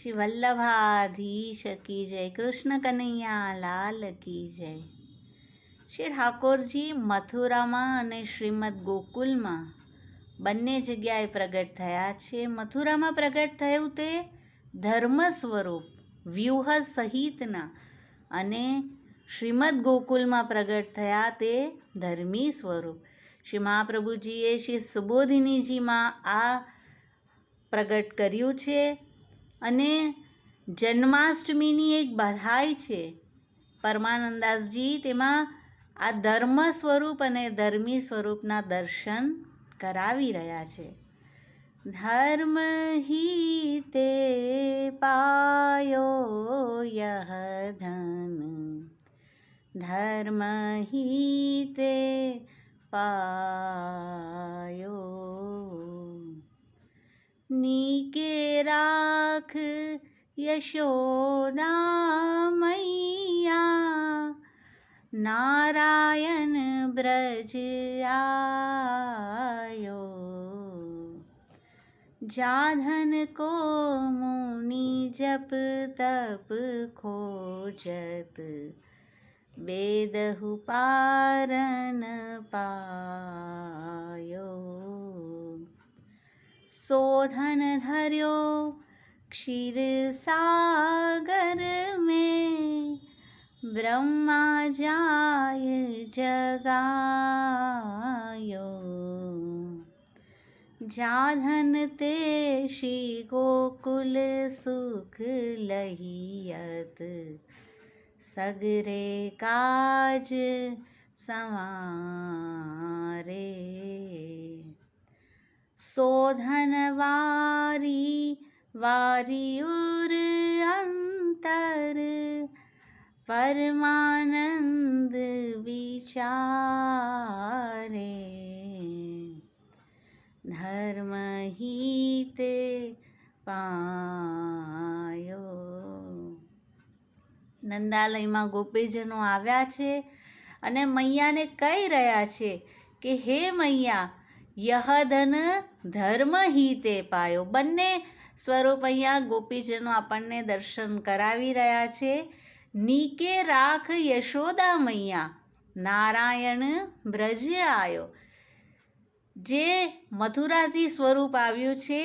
શ્રી વલ્લભાધીશ કી જય કૃષ્ણ કનૈયા લાલ કી જય શ્રી ઠાકોરજી મથુરામાં અને શ્રીમદ ગોકુલમાં બંને જગ્યાએ પ્રગટ થયા છે મથુરામાં પ્રગટ થયું તે ધર્મ સ્વરૂપ વ્યૂહ સહિતના અને શ્રીમદ ગોકુલમાં પ્રગટ થયા તે ધર્મી સ્વરૂપ શ્રી મહાપ્રભુજીએ શ્રી સુબોધિનીજીમાં આ પ્રગટ કર્યું છે અને જન્માષ્ટમીની એક બધાઈ છે. પરમાનંદાસજી તેમાં આ ધર્મ સ્વરૂપ અને ધર્મી સ્વરૂપના દર્શન કરાવી રહ્યા છે. ધર્મ હી તે પાયો યહ ધન. ધર્મ હી તે પાયો. નીકે રાખ યશોદા મૈયા નારાયણ બ્રજ આયો જાધન કો મુનિ જપ તપ ખોજત બેદહુ पारन પાયો શોધન ધર્યો क्षीर सागर में ब्रह्मा जाय जगायो जाधन ते श्री गोकुल सुख लहियत सगरे काज संवारे शोधन वारी वारियुर अंतर परमानंद विचारे धर्म ही ते પાયો નંદાલયમાં ગોપીજનો આવ્યા છે અને મૈયાને કહી રહ્યા છે કે હે મૈયા યહધન ધર્મ હિતે પાયો બંને સ્વરૂપ અહીંયા ગોપીજનો આપણને દર્શન કરાવી રહ્યા છે. નીકે રાખ યશોદા મૈયા, નારાયણ બ્રજ આવ્યો જે મથુરાથી સ્વરૂપ આવ્યું છે,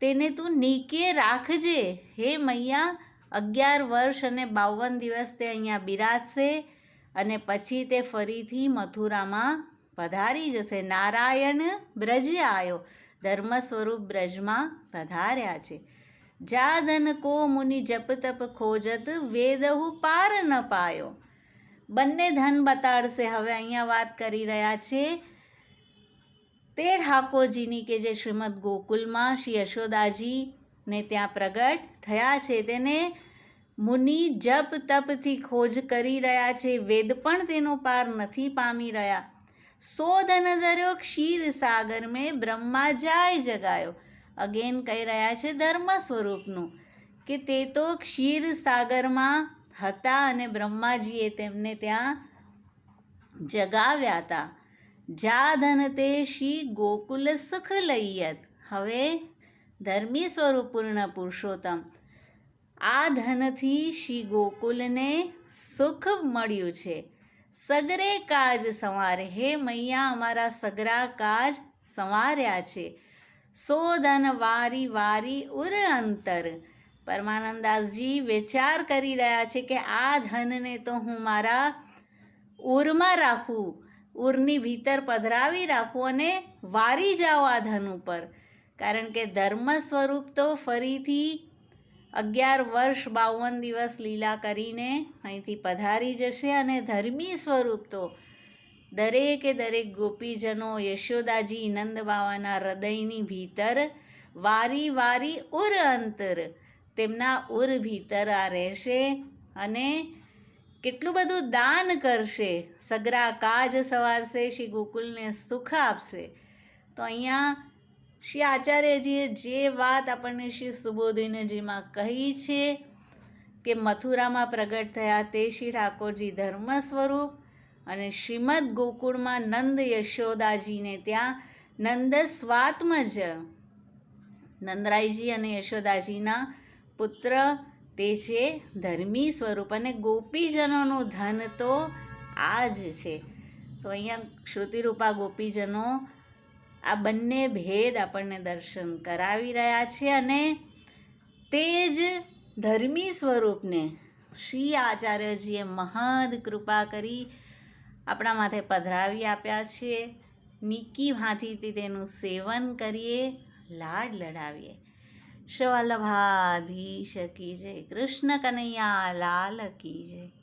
તેને તું નીકે રાખજે. હે મૈયા, અગિયાર વર્ષ અને બાવન દિવસ તે અહીંયા બિરાજશે અને પછી તે ફરીથી મથુરામાં પધારી જશે. નારાયણ બ્રજ આયો. ધર્મ સ્વરૂપ બ્રજમાં પધાર્યા છે. જાદન કો મુનિ જપ તપ ખોજત, વેદહુ પાર ન પાયો. બંને ધન બતાડશે હવે અહીંયા વાત કરી રહ્યા છે તે ઠાકોરજીની કે જે શ્રીમદ ગોકુલમાં શ્રી યશોદાજી ને ત્યાં પ્રગટ થયા છે. તેને મુનિ જપ તપથી ખોજ કરી રહ્યા છે. વેદ પણ તેનો પાર નથી પામી રહ્યા. શોધન ધર્યો ક્ષીર સાગર મેં બ્રહ્મા જાય જગાયો. અગેન કહી રહ્યા છે ધર્મ સ્વરૂપનું, કે તે તો ક્ષીર સાગરમાં હતા અને બ્રહ્માજીએ તેમને ત્યાં જગાવ્યા હતા. જા ધન તે શ્રી ગોકુલ સુખ લઈયત હવે ધર્મી સ્વરૂપ પૂર્ણ પુરુષોત્તમ. આ ધનથી શ્રી ગોકુલને સુખ મળ્યું છે. સગરે કાજ સંવારે. હે મૈયા, અમારા સગરા કાજ સંવાર્યા છે. સો ધન વારી વારી ઉર અંતર. પરમાનંદાસજી વિચાર કરી રહ્યા છે કે આ ધનને તો હું મારા ઉરમાં રાખું ઉરની ભીતર પધરાવી રાખું અને વારી જાઓ આ ધન ઉપર. કારણ કે ધર્મ સ્વરૂપ તો ફરીથી અગિયાર વર્ષ બાવન દિવસ લીલા કરીને અહીંથી પધારી જશે અને ધર્મી સ્વરૂપ તો દરેકે દરેક ગોપીજનો યશોદાજી નંદ બાવાના હૃદયની ભીતર વારી વારી ઉર અંતર તેમના ઉર ભીતર આ રહેશે અને કેટલું બધું દાન કરશે. સગરા કાજ સવારશે, શ્રી ગોકુલને સુખ આપશે. તો અહીંયા શ્રી આચાર્યજીએ જે વાત આપણને શ્રી સુબોધિનજીમાં કહી છે કે મથુરામાં પ્રગટ થયા તે શ્રી ઠાકોરજી ધર્મ સ્વરૂપ અને શ્રીમદ ગોકુળમાં નંદ યશોદાજીને ત્યાં નંદ સ્વાત્મજ નંદરાયજી અને યશોદાજીના પુત્ર તે છે ધર્મી સ્વરૂપ અને ગોપીજનોનું ધન તો આ જ છે. તો અહીંયા શ્રુતિરૂપા ગોપીજનો આ બંને ભેદ આપણને દર્શન કરાવી રહ્યા છે અને તે જ ધર્મી સ્વરૂપને શ્રી આચાર્યજીએ મહદ કૃપા કરી આપણા માથે પધરાવી આપ્યા છે. નિક્કી ભાંતિથી તેનું સેવન કરીએ, લાડ લડાવીએ. શિવલ્લભાધીશ શકી જય. કૃષ્ણ કનૈયા, લાલ કી જય.